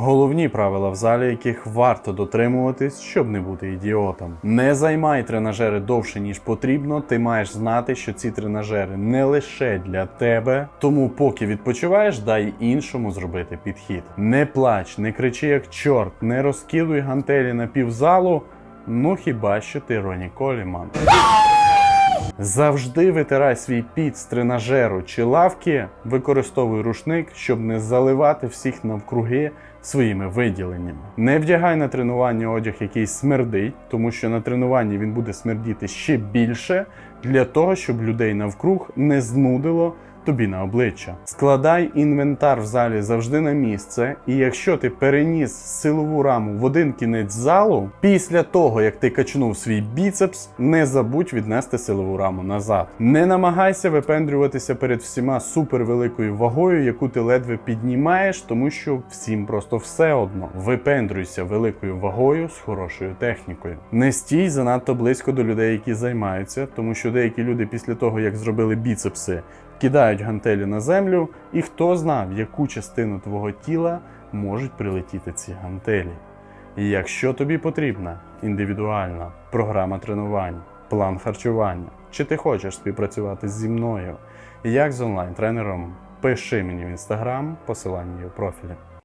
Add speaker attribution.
Speaker 1: Головні правила в залі, яких варто дотримуватись, щоб не бути ідіотом. Не займай тренажери довше, ніж потрібно. Ти маєш знати, що ці тренажери не лише для тебе. Тому, поки відпочиваєш, дай іншому зробити підхід. Не плач, не кричи як чорт, не розкидуй гантелі на півзалу. Ну хіба що ти Роні Коліман. Завжди витирай свій піт з тренажеру чи лавки, використовуй рушник, щоб не заливати всіх навкруги своїми виділеннями. Не вдягай на тренування одяг, який смердить, тому що на тренуванні він буде смердіти ще більше для того, щоб людей навкруг не знудило тобі на обличчя. Складай інвентар в залі завжди на місце, і якщо ти переніс силову раму в один кінець залу, після того як ти качнув свій біцепс, не забудь віднести силову раму назад. Не намагайся випендрюватися перед всіма супервеликою вагою, яку ти ледве піднімаєш, тому що всім просто все одно. Випендрюйся великою вагою з хорошою технікою. Не стій занадто близько до людей, які займаються, тому що деякі люди після того, як зробили біцепси, кидають гантелі на землю, і хто знав, в яку частину твого тіла можуть прилетіти ці гантелі. І якщо тобі потрібна індивідуальна програма тренувань, план харчування, чи ти хочеш співпрацювати зі мною, як з онлайн-тренером, пиши мені в інстаграм, посилання є профілі.